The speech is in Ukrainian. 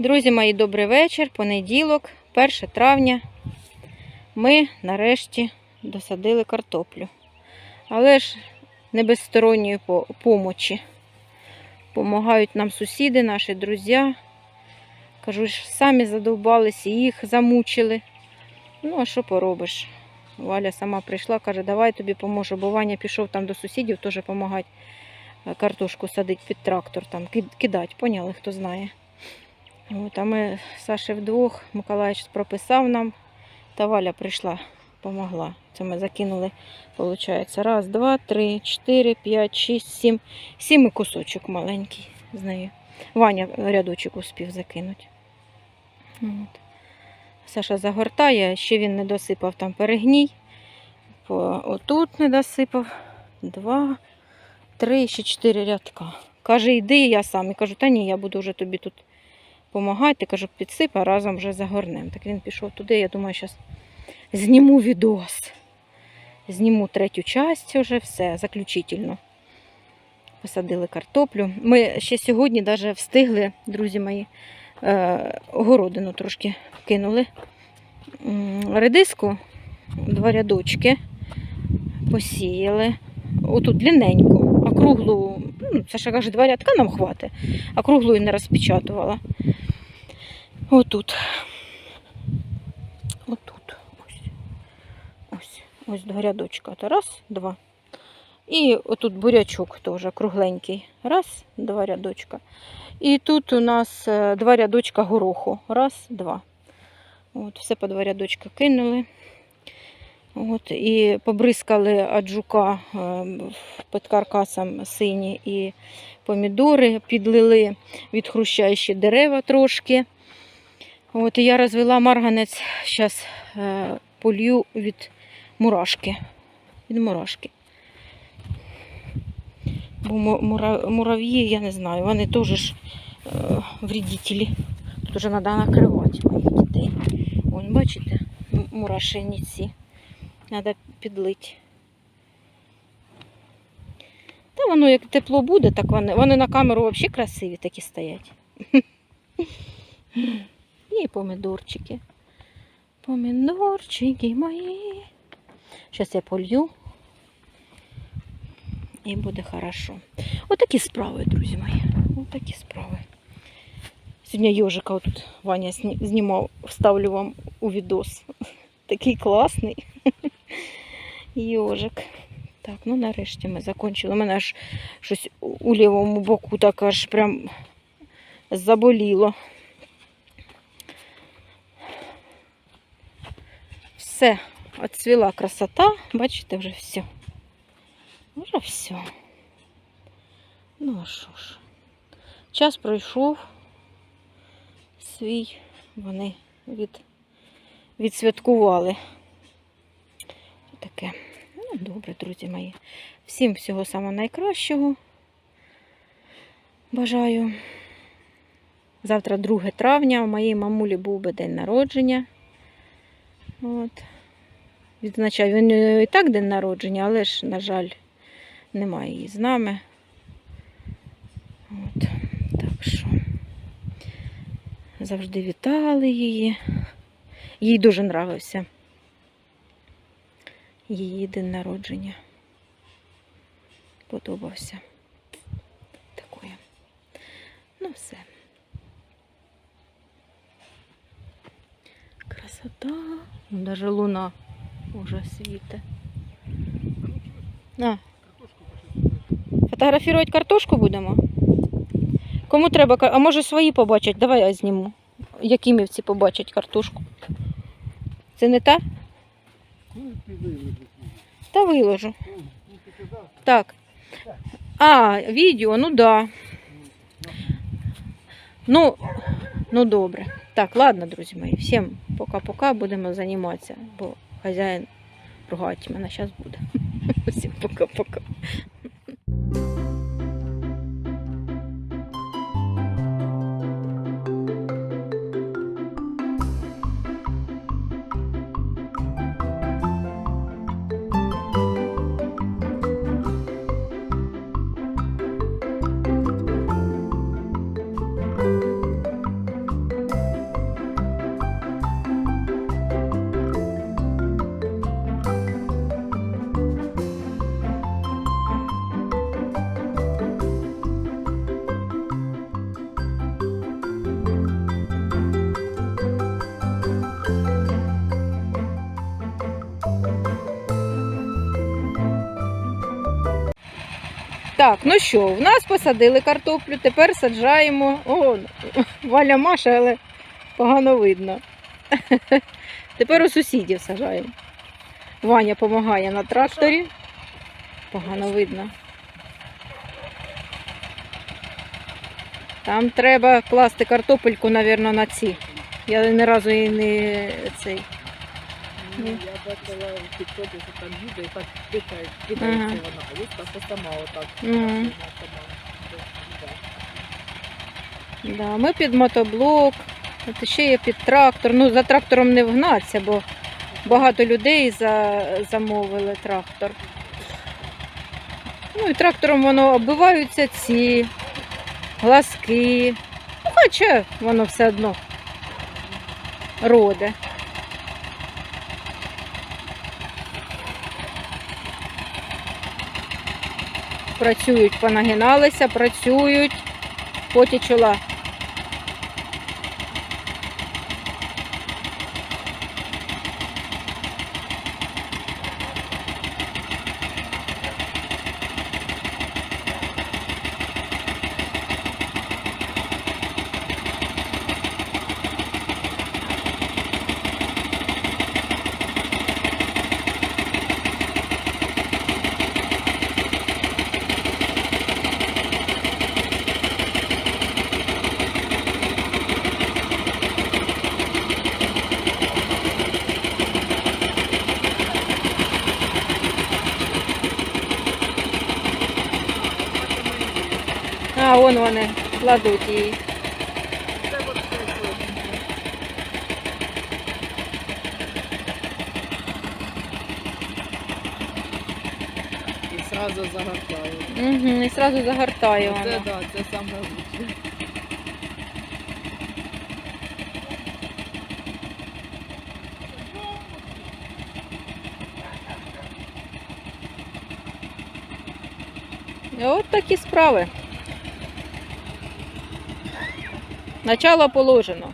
Друзі мої, добрий вечір. Понеділок, 1 травня. Ми нарешті досадили картоплю. Але ж не без сторонньої по- помочі. Помагають нам сусіди, наші друзі. Кажу ж, самі задовбалися, їх замучили. Ну, а що поробиш? Валя сама прийшла, каже, давай тобі поможу. Бо Ваня пішов там до сусідів теж допомагати картошку садити під трактор, там кидати, поняли, хто знає. От, а ми Саші вдвох, Миколаївич прописав нам, та Валя прийшла, помогла. Це ми закинули, виходить, раз, два, три, чотири, п'ять, шість, сім. Сім і кусочок маленький з нею. Ваня рядочок успів закинути. От. Саша загортає, ще він не досипав там перегній. Отут не досипав. Два, три, ще чотири рядка. Каже, йди, я сам. І кажу, та ні, я буду вже тобі тут допомагати. Кажу, підсип, а разом вже загорнемо. Так він пішов туди, я думаю, зараз зніму відос. Зніму третю часть вже все, заключительно. Посадили картоплю. Ми ще сьогодні навіть встигли, друзі мої, е, огородину трошки кинули. Редиску, два рядочки посіяли. Отут длинненьку, а круглу, ну, Саша каже, два рядка нам хватить, а круглу і не розпечатувала. Отут. Отут. Ось. Ось. Ось два рядочка. То раз, два. І отут бурячок теж кругленький. Раз, два рядочка. І тут у нас е, два рядочка гороху. Раз, два. От, все по два рядочка кинули. От, і побризкали аджука е, під каркасом сині і помідори, підлили від хрущаючі дерева трошки. От, і я розвела марганець, зараз е, полью від мурашки. Від мурашки. Бо мурав'ї, я не знаю, вони теж ж е, вредителі. Тут вже треба накривати моїх дітей. Вон, бачите, м- мурашениці. Треба підлити. Та воно як тепло буде, так вони, вони на камеру взагалі красиві такі стоять. І помідорчики. Помідорчики мої. Зараз я полью. І буде хорошо. Отакі справи, друзі мої. Отакі справи. Сьогодні йожика отут Ваня знімав, вставлю вам у відос. Такий класний. Йожик. Так, ну нарешті ми закінчили. У мене аж щось у лівому боку так аж прям заболіло. Все, отцвіла красота. Бачите, вже все. Вже все. Ну а що ж. Час пройшов свій, вони від, відсвяткували. Таке. Ну, добре, друзі мої. Всім всього самого найкращого. Бажаю. Завтра 2 травня. У моєї мамулі був би день народження. От. Відзначаю, він е, і так день народження, але ж, на жаль, немає її з нами. От. Так що завжди вітали її. Їй дуже нравився її день народження. Подобався. Такое. Ну все. Красота. Даже луна уже світить. А. Фотографувати картошку будемо? Кому треба, а може свої побачать? Давай я зніму. Якимівці побачать картошку. Це не та? Та виложу. Так. А, відео, ну да. Ну, ну добре. Так, ладно, друзі мої. Всім пока-пока будемо займатися, бо хазяїн ругать мене зараз буде. Всім пока-пока. Так, ну що, в нас посадили картоплю, тепер саджаємо. О, Валя Маша, але погано видно. Тепер у сусідів саджаємо. Ваня допомагає на тракторі. Погано видно. Там треба класти картопельку, мабуть, на ці. Я ні разу її не цей. Ні. я бачила в тіктокі, що там відео, і так кидає, Ага. кидається вона, а є просто сама отак. Мгм. вона сама. Да. Да, ми під мотоблок, от ще є під трактор. Ну, за трактором не вгнатися, бо багато людей за, замовили трактор. Ну і трактором воно оббиваються ці глазки. Ну, хоча воно все одно роде. Працюють, понагиналися, працюють, поті А, вон вони кладуть її. Це це. І зразу загортаю. Угу, і одразу загортає Це воно. да, це саме лучше. От такі справи. Начало положено.